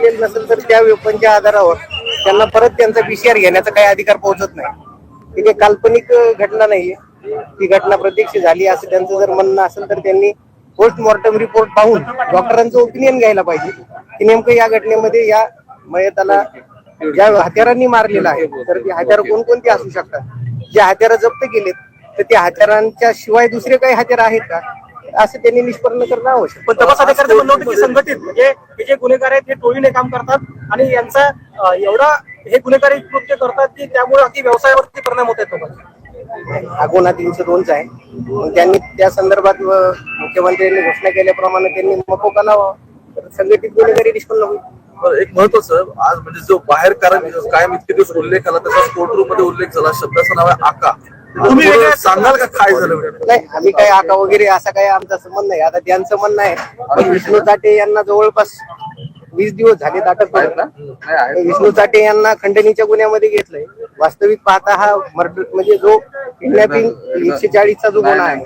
मारलेलं नसेल तर त्या वेपनच्या आधारावर त्यांना परत त्यांचा पीसीआर घेण्याचा काही अधिकार पोहोचत नाही. ही काही काल्पनिक घटना नाहीये. ती घटना प्रत्यक्ष झाली असं त्यांचं जर म्हणणं असेल तर त्यांनी पोस्टमॉर्टम रिपोर्ट पाहून डॉक्टरांचं ओपिनियन घ्यायला पाहिजे. की नेमकं या घटनेमध्ये या मयताला ज्या हत्यारांनी मारलेलं आहे तर ती हत्यारं कोणकोणती असू शकतात? जे हत्यारं जप्त केलेत तर त्या हत्यारांच्या शिवाय दुसरे काही हत्यारं आहेत का? असं त्यांनी निष्पन्न करणं आवश्यक. पण तपास अधिकाऱ्यांचं म्हणणं होतं की संघटित म्हणजे हे जे गुन्हेगार आहेत हे टोळीने काम करतात आणि यांचा एवढा हे गुन्हेगारी कृत्य करतात की त्यामुळे अति व्यवसायावरती परिणाम होत आहेत लोकांचे. हा गुन्हा तीनशे दोनचा आहे. त्यांनी त्या संदर्भात मुख्यमंत्र्यांनी घोषणा केल्याप्रमाणे त्यांनी मकोका लावा तर संघटित गुन्हेगारी निष्पन्न होईल. एक महत्वाचं आज म्हणजे जो बाहेर कारण कायम इतके दिवस उल्लेख आला तसा कोर्टमध्ये उल्लेख झाला शब्दाचं नाव आहे आका. तुम्ही वेगळं सांगाल का काय झालं? नाही आम्ही काही आका वगैरे असा काही आमचा संबंध नाही. आता त्यांचं म्हणणं आहे. की विष्णू चाटे यांना जवळपास वीस दिवस झाले अटक करून विष्णू चाटे यांना खंडणीच्या गुन्ह्यामध्ये घेतलंय. वास्तविक पाहता हा मर्डर म्हणजे जो किडनॅपिंग एकशे चाळीसचा जो गुन्हा आहे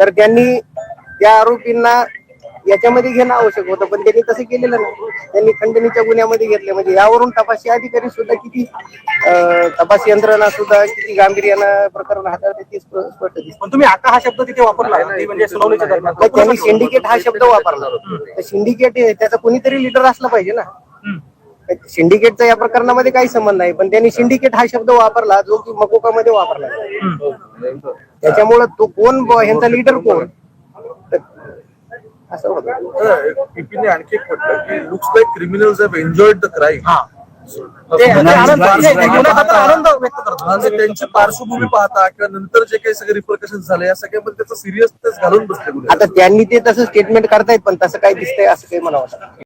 तर त्यांनी त्या आरोपींना याच्यामध्ये घेणं आवश्यक होतं पण त्यांनी तसं केलेलं नाही. त्यांनी खंडणीच्या गुन्ह्यामध्ये घेतले. म्हणजे यावरून तपासी अधिकारी सुद्धा किती तपास यंत्रणा सुद्धा किती गांभीर्यानं प्रकरण हाताळते ते स्प- स्पष्ट दिसतं. पण तुम्ही आता हा शब्द तिथे वापरला? ती म्हणजे सुनावणीच्या दरम्यान. मग त्यांनी सिंडिकेट हा शब्द वापरला. तर सिंडिकेट त्याचा कोणीतरी लिडर असला पाहिजे ना. सिंडिकेटचा या प्रकरणामध्ये काही संबंध नाही पण त्यांनी सिंडिकेट हा शब्द वापरला जो की मकोकामध्ये वापरला. त्याच्यामुळं तो कोण ब- ह्यांचा लिडर कोण? पीपीने आणखी एक म्हटलं की looks like criminals have enjoyed the crime म्हणजे त्यांची पार्श्वभूमी पाहता किंवा नंतर जे काही सगळे रिप्रिकॉशन झाले या सगळ्यामध्ये त्याचा सिरियसनेस घालून बसले आता त्यांनी ते तसं स्टेटमेंट करतायत पण तसं काही दिसतंय असं काही मला वाटत नाही.